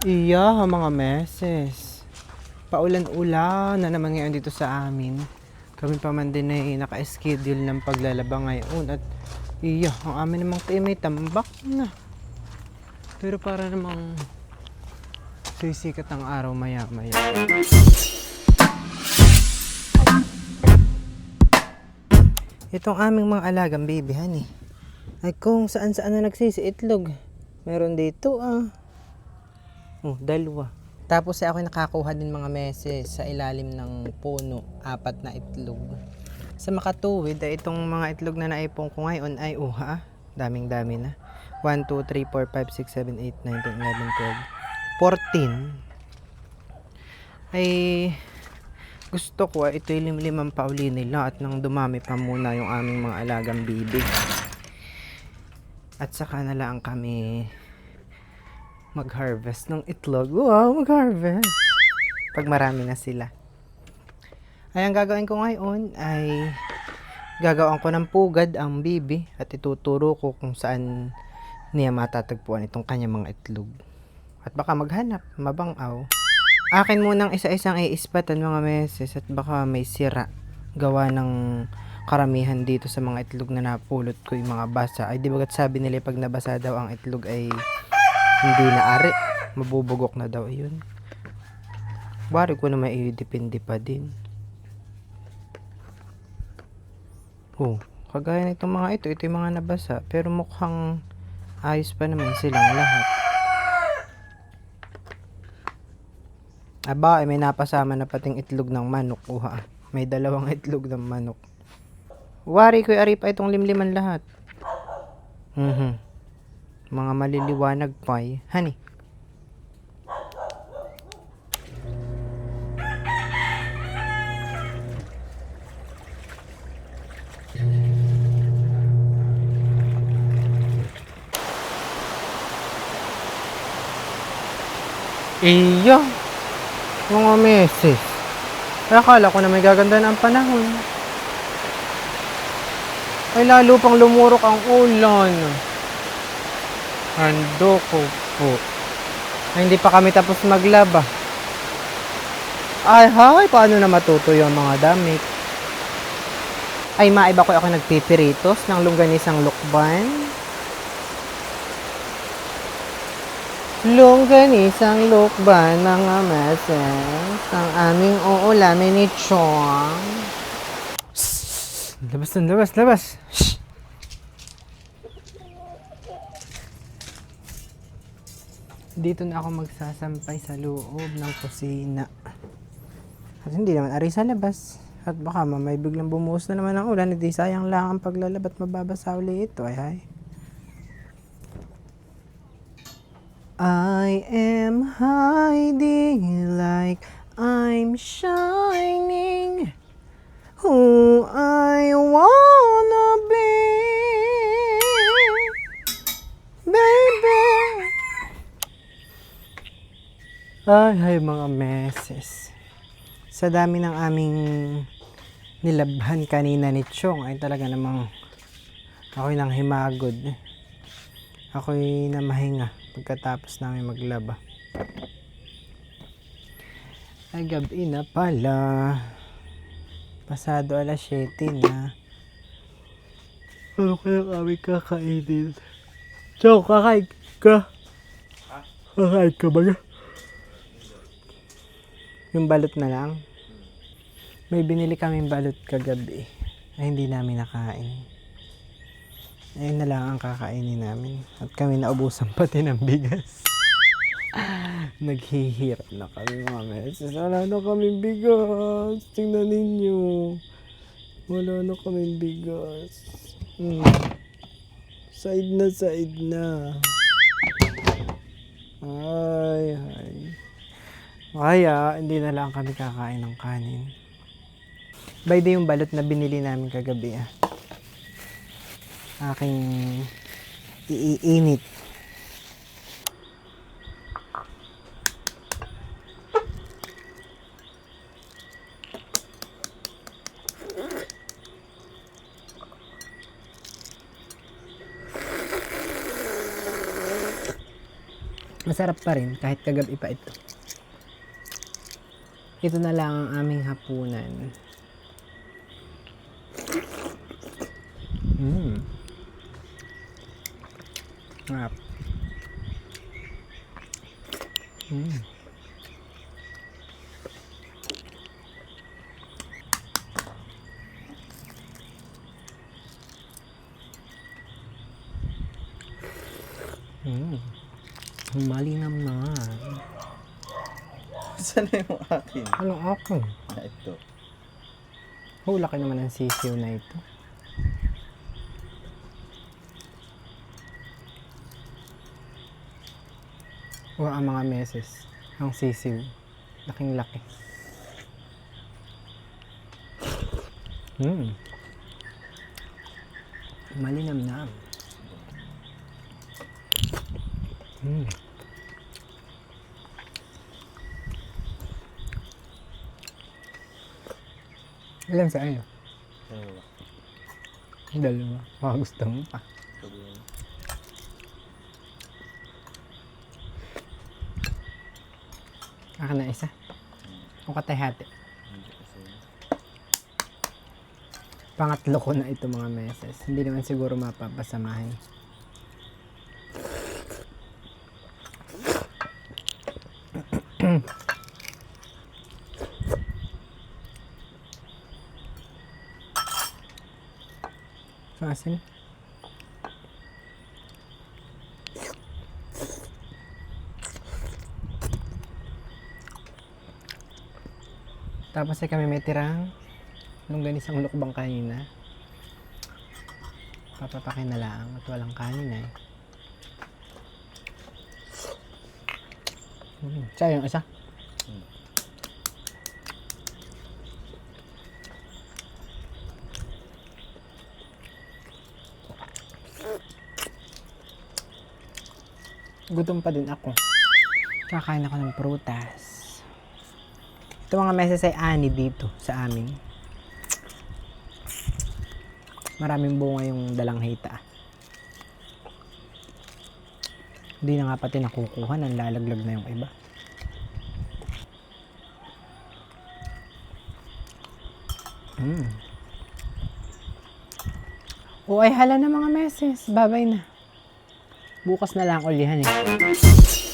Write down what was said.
Iya, mga meses. Paulan-ulan na naman ngayon dito sa amin. Kami pa man din ay naka-schedule ng paglalaba ngayon at iya, ang amin namang tayo may tambak na. Pero para namang sisikat ang araw maya-maya. Itong aming mga alagang baby, honey. Ay kung saan saan na nagsisiitlog. Meron dito ah. Oh, dalawa. Tapos eh, ako nakakuha din mga meses sa ilalim ng puno, apat na itlog. Sa makatuwid, ay itong mga itlog na naipon ko ngayon ay uha. Daming dami na. 1, 2, 3, 4, 5, 6, 7, 8, 9, 10, 11, 12. 14. Ay gusto ko ay ito yung pauli nila at nang dumami pa muna yung aming mga alagang bibig. At saka na lang kami mag-harvest ng itlog. Wow, mag-harvest. Pag marami na sila. Ay, ang gagawin ko ngayon ay gagawin ko ng pugad ang bibi at ituturo ko kung saan niya matatagpuan itong kanyang mga itlog. At baka maghanap, mabangaw. Akin munang isa-isang iispatan mga meses at baka may sira gawa ng karamihan dito sa mga itlog na napulot ko yung mga basa. Ay di bagat sabi nila pag nabasa daw ang itlog ay hindi na ari. Mabubugok na daw yun. Bari ko na may depende pa din. Oh, kagaya nitong mga ito, ito yung mga nabasa. Pero mukhang ayos pa naman silang lahat. Aba, ay may napasama na pating itlog ng manok. Uha, may dalawang itlog ng manok. Wari ko ari pa itong limliman lahat. Mhm. Mga maliliwanag pa eh. Honey. Iya. Mga meses. Akala ko na may gaganda na ang panahon. Ay, lalo pang lumurok ang ulan. Hando ko po. Ay, hindi pa kami tapos maglaba. Ay, hay, paano na matutuyo ang mga damit? Ay, maiba ko ako nagpipiritos ng longganisang lukban. Longganisang lukban, mga meses. Ang aming uulamin ni Chong. Labas labas, labas. Shh. Dito na ako magsasampay sa loob ng kusina. At hindi naman ari sa labas. At baka mamay biglang bumuhos na naman ang ulan. Hindi sayang lang ang paglalabat mababasa uli ito. Ay, ay. I am hiding like I'm shining. Who I wanna be, baby. Ay, ay, mga meses. Sa dami ng aming nilabhan kanina ni Chong, ay talaga namang ako'y nang himagod. Ako'y namahinga pagkatapos namin maglaba. Ay, gabi na pala. Pasado alas 7 na. Ano kaya kami kakainin? Chong, kakain ka? Kakain ka ba? Yung balot na lang. May binili kaming balot kagabi. Ay hindi namin nakain. Ayun na lang ang kakainin namin. At kami naubusan pati ng bigas. Naghihirap na kami mga meses. Wala na kaming bigas. Tingnan ninyo. Wala na kaming bigas. Hmm. Side na side na. Ay, ay. Kaya, hindi na lang kami kakain ng kanin. By the yung balot na binili namin kagabi ah. Aking iinit. Masarap pa rin kahit kagabi pa ito. Ito na lang ang aming hapunan. Mm. Sarap. Mm. Mm. Malinam na. Saan na yung akin? Ano ako? Ah, ito. Oh, laki naman ng sisiw na ito. Wa ang mga meses. Ang sisiw. Laking laki. Hmm. Malinamnam. Hmm. Ilan sa iyo? Dalawa. Dalawa. Baka gusto mo pa. Aka na isa. O kasi. Pangatlo ko na ito mga meses. Hindi naman siguro mapapasamahin. So, asin? Tapos ay kami may tirang longganisang lukbang kanina. Papapakin na lang at walang kanin eh. Mm. Siya yung isa. Hmm. Gutom pa din ako. Kakain ako ng prutas. Ito mga meses ay ani dito sa amin. Maraming bunga yung dalang hita. Hindi na nga pati nakukuha, nanlalaglag na yung iba. Mm. O ay hala na mga meses. Babay na. Bukas na lang ulihan eh.